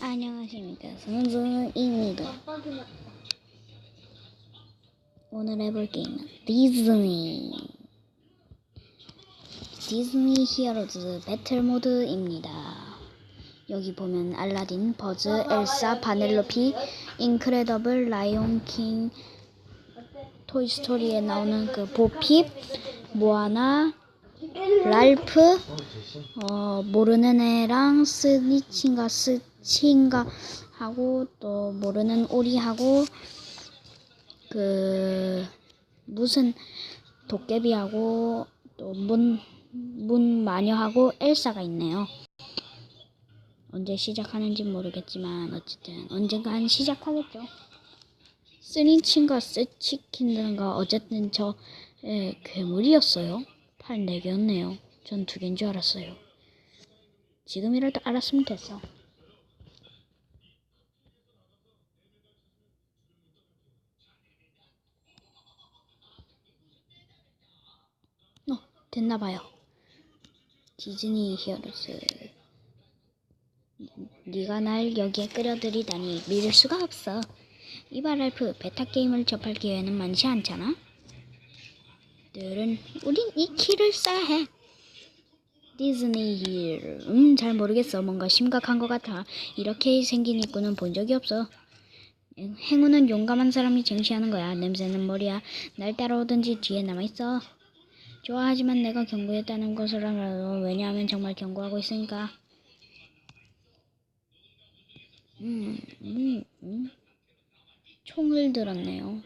안녕하십니까. 선수입니다. 오늘 해볼 게임은 디즈니. 디즈니 히어로즈 배틀 모드입니다. 여기 보면 알라딘, 버즈, 엘사, 바넬로피, 인크레더블, 라이온킹, 토이스토리에 나오는 그 보핍, 모아나, 랄프, 어, 모르는 애랑 스니친가 스 친가 하고 또 모르는 오리하고 그 무슨 도깨비하고 또 문 문 마녀하고 엘사가 있네요. 언제 시작하는지 모르겠지만 어쨌든 언젠간 시작하겠죠. 스니친가 스치킨인가 어쨌든 저 예, 괴물이었어요. 팔 4개였네요. 전두 개인 줄 알았어요. 지금이라도 알았으면 됐어. 어, 됐나봐요. 디즈니 히어로즈. 네가 날 여기에 끌어들이다니 믿을 수가 없어. 이봐 랄프, 베타 게임을 접할 기회는 많지 않잖아. 들은 우린 이 키를 써야 해. 디즈니 힐. 음, 잘 모르겠어. 뭔가 심각한 것 같아. 이렇게 생긴 입구는 본 적이 없어. 행운은 용감한 사람이 쟁취하는 거야. 냄새는 머리야. 날 따라오든지 뒤에 남아있어. 좋아하지만 내가 경고했다는 것을 알아도 왜냐하면 정말 경고하고 있으니까. 음, 음, 음. 총을 들었네요.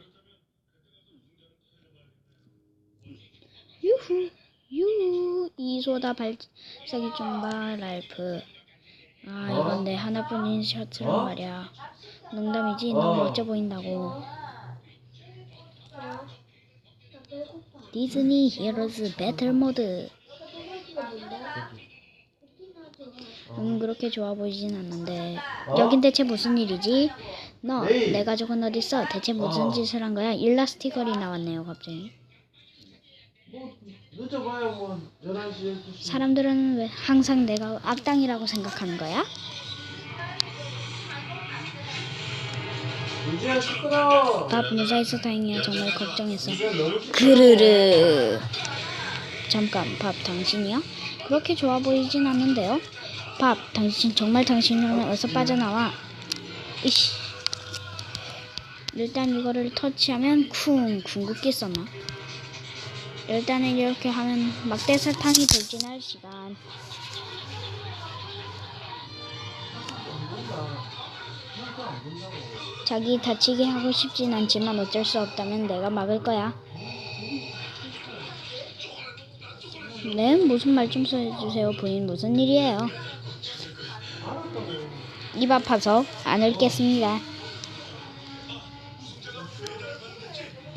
유후 유 이소다 발사기 좀봐 랄프 아 이건 내 하나뿐인 셔츠란 말이야 농담이지 너무 멋져 보인다고 디즈니 히어로즈 배틀 모드 음 그렇게 좋아 보이진 않는데 여긴 대체 무슨 일이지? 너내 가족은 어딨어? 대체 무슨 짓을 한 거야? 일라 스티걸이 나왔네요 갑자기 늦어봐야 뭐 11시 12시 사람들은 왜 항상 내가 악당이라고 생각하는 거야? 시끄러 밥 무사해서 다행이야. 정말 걱정했어. 그르르. 잠깐 밥 당신이야? 그렇게 좋아 보이진 않는데요. 밥 당신 정말 당신이라면 어서 빠져나와. 이씨. 일단 이거를 터치하면 쿵 궁극기 썼나 일단은 이렇게 하면 막대 사탕이 돌진할 시간 자기 다치게 하고 싶진 않지만 어쩔 수 없다면 내가 막을 거야. 네, 무슨 말 좀 써주세요. 부인 무슨 일이에요? 입 아파서 안 읽겠습니다.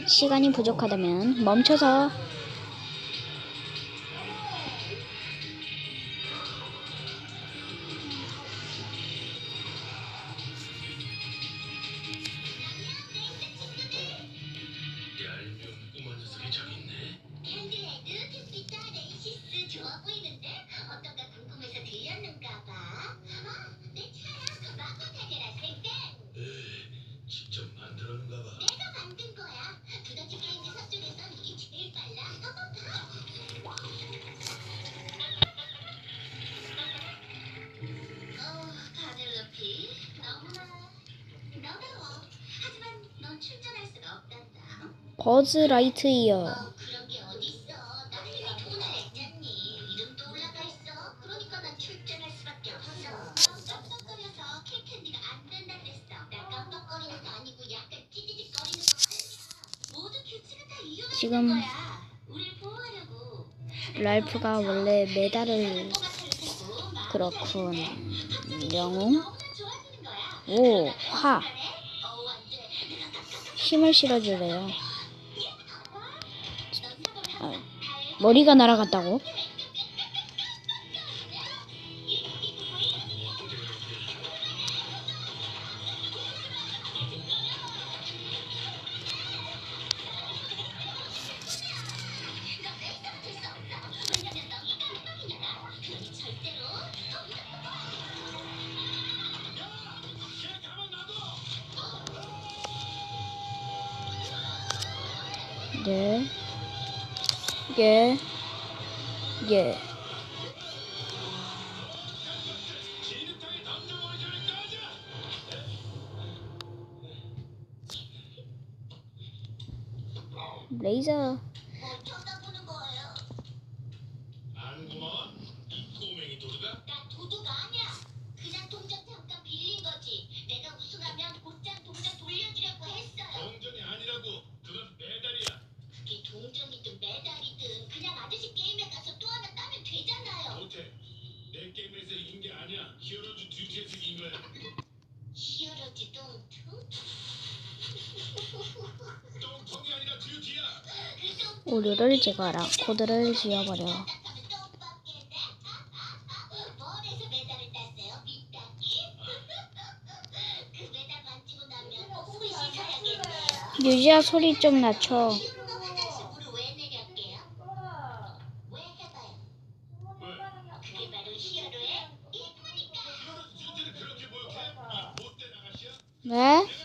시간이 부족하다면 멈춰서 만들었는가 봐. 내가 만든 거야. 두더지 게임 기사 중에선 이게 제일 빨라. 한번 봐. 어, 바넬로피 너무나 너다워. 하지만 넌 출전할 수가 없단다. 버즈 라이트 이어. 지금. 랄프가 원래 메달을 그렇군. 영웅 너무나 좋아지는 거야. 오 화. 어, 완전. 힘을 실어주래요. 아, 머리가 날아갔다고? để ghế về lấy 우유를 제거하라. 코드를 지워버려. 유지야 소리 좀 낮춰. 네?